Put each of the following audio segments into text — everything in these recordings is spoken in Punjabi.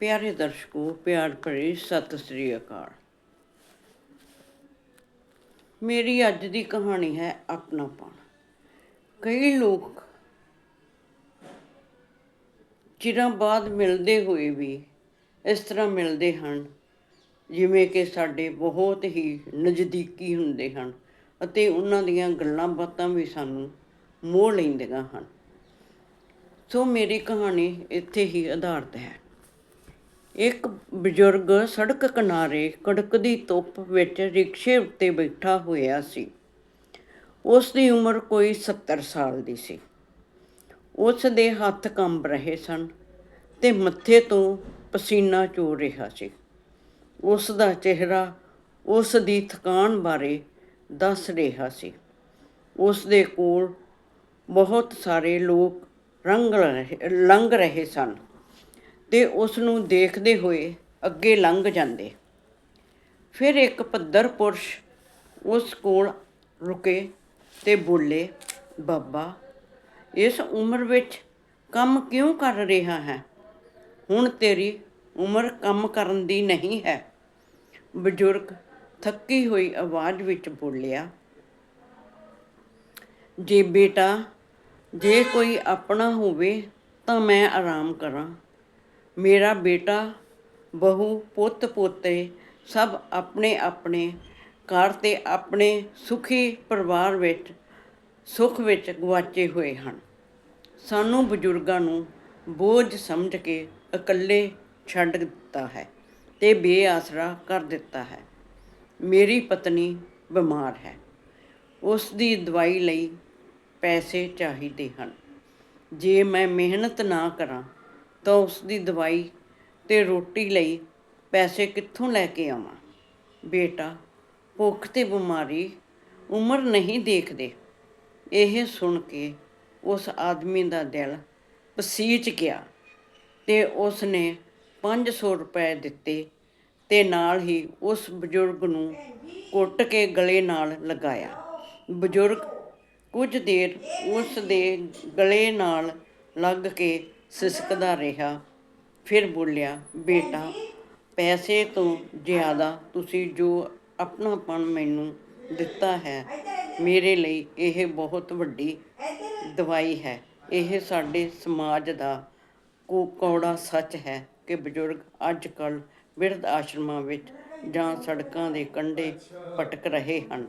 ਪਿਆਰੇ ਦਰਸ਼ਕੋ, ਪਿਆਰ ਭਰੀ ਸਤਿ ਸ੍ਰੀ ਅਕਾਲ। ਮੇਰੀ ਅੱਜ ਦੀ ਕਹਾਣੀ ਹੈ ਆਪਣਾਪਣ ਕਈ ਲੋਕ ਚਿਰਾਂ ਬਾਅਦ ਮਿਲਦੇ ਹੋਏ ਵੀ ਇਸ ਤਰ੍ਹਾਂ ਮਿਲਦੇ ਹਨ, ਜਿਵੇਂ ਕਿ ਸਾਡੇ ਬਹੁਤ ਹੀ ਨਜ਼ਦੀਕੀ ਹੁੰਦੇ ਹਨ ਅਤੇ ਉਹਨਾਂ ਦੀਆਂ ਗੱਲਾਂ ਬਾਤਾਂ ਵੀ ਸਾਨੂੰ ਮੋਹ ਲੈਂਦੀਆਂ ਹਨ। ਸੋ ਮੇਰੀ ਕਹਾਣੀ ਇੱਥੇ ਹੀ ਆਧਾਰਿਤ ਹੈ। ਇੱਕ ਬਜ਼ੁਰਗ ਸੜਕ ਕਿਨਾਰੇ ਕੜਕਦੀ ਧੁੱਪ ਵਿੱਚ ਰਿਕਸ਼ੇ ਉੱਤੇ ਬੈਠਾ ਹੋਇਆ ਸੀ। ਉਸ ਦੀ ਉਮਰ ਕੋਈ 70 ਸਾਲ ਦੀ ਸੀ। ਉਸ ਦੇ ਹੱਥ ਕੰਬ ਰਹੇ ਸਨ ਤੇ ਮੱਥੇ ਤੋਂ ਪਸੀਨਾ ਚੋ ਰਿਹਾ ਸੀ। ਉਸ ਦਾ ਚਿਹਰਾ ਉਸ ਦੀ ਥਕਾਨ ਬਾਰੇ ਦੱਸ ਰਿਹਾ ਸੀ। ਉਸ ਦੇ ਕੋਲ ਬਹੁਤ ਸਾਰੇ ਲੋਕ ਰੰਗ ਲੰਘ ਰਹੇ ਸਨ। ਤੇ ਉਸ ਨੂੰ ਦੇਖਦੇ ਹੋਏ ਅੱਗੇ ਲੰਘ ਜਾਂਦੇ। ਫਿਰ ਇੱਕ ਪੱਧਰ ਪੁਰਸ਼ ਉਸ ਕੋਲ ਰੁਕੇ ਤੇ ਬੋਲੇ, ਬਾਬਾ, ਇਸ ਉਮਰ ਵਿੱਚ ਕੰਮ ਕਿਉਂ ਕਰ ਰਿਹਾ ਹੈ? ਹੁਣ ਤੇਰੀ ਉਮਰ ਕੰਮ ਕਰਨ ਦੀ ਨਹੀਂ ਹੈ। ਬਜ਼ੁਰਗ ਥੱਕੀ ਹੋਈ ਆਵਾਜ਼ ਵਿੱਚ ਬੋਲਿਆ, ਜੇ ਬੇਟਾ, ਜੇ ਕੋਈ ਆਪਣਾ ਹੋਵੇ ਤਾਂ ਮੈਂ ਆਰਾਮ ਕਰਾਂ। ਮੇਰਾ ਬੇਟਾ, ਬਹੂ, ਪੁੱਤ, ਪੋਤੇ ਸਭ ਆਪਣੇ ਆਪਣੇ ਘਰ ਅਤੇ ਆਪਣੇ ਸੁਖੀ ਪਰਿਵਾਰ ਵਿੱਚ, ਸੁੱਖ ਵਿੱਚ ਗੁਆਚੇ ਹੋਏ ਹਨ। ਸਾਨੂੰ ਬਜ਼ੁਰਗਾਂ ਨੂੰ ਬੋਝ ਸਮਝ ਕੇ ਇਕੱਲੇ ਛੱਡ ਦਿੱਤਾ ਹੈ ਤੇ ਬੇਆਸਰਾ ਕਰ ਦਿੱਤਾ ਹੈ। ਮੇਰੀ ਪਤਨੀ ਬਿਮਾਰ ਹੈ। ਉਸ ਦੀ ਦਵਾਈ ਲਈ ਪੈਸੇ ਚਾਹੀਦੇ ਹਨ। ਜੇ ਮੈਂ ਮਿਹਨਤ ਨਾ ਕਰਾਂ ਤਾਂ ਉਸ ਦੀ ਦਵਾਈ ਤੇ ਰੋਟੀ ਲਈ ਪੈਸੇ ਕਿੱਥੋਂ ਲੈ ਕੇ ਆਵਾਂ? ਬੇਟਾ, ਭੁੱਖ ਤੇ ਬਿਮਾਰੀ ਉਮਰ ਨਹੀਂ ਦੇਖਦੇ। ਇਹ ਸੁਣ ਕੇ ਉਸ ਆਦਮੀ ਦਾ ਦਿਲ ਪਸੀਚ ਗਿਆ ਤੇ ਉਸ ਨੇ 500 ਰੁਪਏ ਦਿੱਤੇ ਤੇ ਨਾਲ ਹੀ ਉਸ ਬਜ਼ੁਰਗ ਨੂੰ ਕੁੱਟ ਕੇ ਗਲੇ ਨਾਲ ਲਗਾਇਆ। ਬਜ਼ੁਰਗ ਕੁਝ ਦੇਰ ਉਸ ਦੇ ਗਲੇ ਨਾਲ ਲੱਗ ਕੇ ਸਿਸਕਦਾ ਰਿਹਾ। ਫਿਰ ਬੋਲਿਆ, ਬੇਟਾ, ਪੈਸੇ ਤੋਂ ਜ਼ਿਆਦਾ ਤੁਸੀਂ ਜੋ ਆਪਣਾਪਣ ਮੈਨੂੰ ਦਿੱਤਾ ਹੈ, ਮੇਰੇ ਲਈ ਇਹ ਬਹੁਤ ਵੱਡੀ ਦਵਾਈ ਹੈ। ਇਹ ਸਾਡੇ ਸਮਾਜ ਦਾ ਕੋ ਕੌੜਾ ਸੱਚ ਹੈ ਕਿ ਬਜ਼ੁਰਗ ਅੱਜ ਕੱਲ ਬਿਰਧ ਆਸ਼ਰਮਾਂ ਵਿੱਚ ਜਾਂ ਸੜਕਾਂ ਦੇ ਕੰਢੇ ਭਟਕ ਰਹੇ ਹਨ,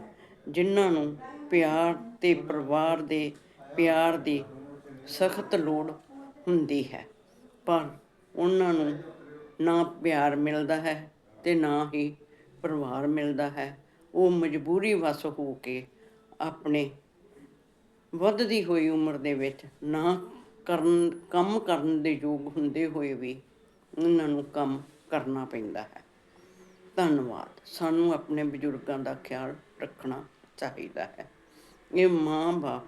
ਜਿਨ੍ਹਾਂ ਨੂੰ ਪਿਆਰ ਤੇ ਪਰਿਵਾਰ ਦੇ ਪਿਆਰ ਦੀ ਸਖਤ ਲੋੜ ਹੁੰਦੀ ਹੈ। ਪਰ ਉਹਨਾਂ ਨੂੰ ਨਾ ਪਿਆਰ ਮਿਲਦਾ ਹੈ ਅਤੇ ਨਾ ਹੀ ਪਰਿਵਾਰ ਮਿਲਦਾ ਹੈ। ਉਹ ਮਜਬੂਰੀ ਵੱਸ ਹੋ ਕੇ ਆਪਣੇ ਵੱਧਦੀ ਹੋਈ ਉਮਰ ਦੇ ਵਿੱਚ ਨਾ ਕਰਨ, ਕੰਮ ਕਰਨ ਦੇ ਯੋਗ ਹੁੰਦੇ ਹੋਏ ਵੀ ਉਹਨਾਂ ਨੂੰ ਕੰਮ ਕਰਨਾ ਪੈਂਦਾ ਹੈ। ਧੰਨਵਾਦ। ਸਾਨੂੰ ਆਪਣੇ ਬਜ਼ੁਰਗਾਂ ਦਾ ਖਿਆਲ ਰੱਖਣਾ ਚਾਹੀਦਾ ਹੈ। ਇਹ ਮਾਂ-ਬਾਪ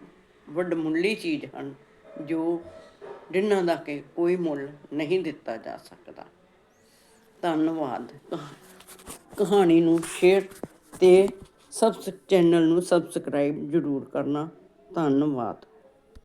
ਵੱਡਮੁੱਲੀ ਚੀਜ਼ ਹਨ ਜੋ ਜਿਨ੍ਹਾਂ ਦਾ ਕਿ ਕੋਈ ਮੁੱਲ ਨਹੀਂ ਦਿੱਤਾ ਜਾ ਸਕਦਾ। ਧੰਨਵਾਦ। ਕਹਾਣੀ ਨੂੰ ਸ਼ੇਅਰ ਤੇ ਸਬਸ, ਚੈਨਲ ਨੂੰ ਸਬਸਕ੍ਰਾਈਬ ਜ਼ਰੂਰ ਕਰਨਾ। ਧੰਨਵਾਦ।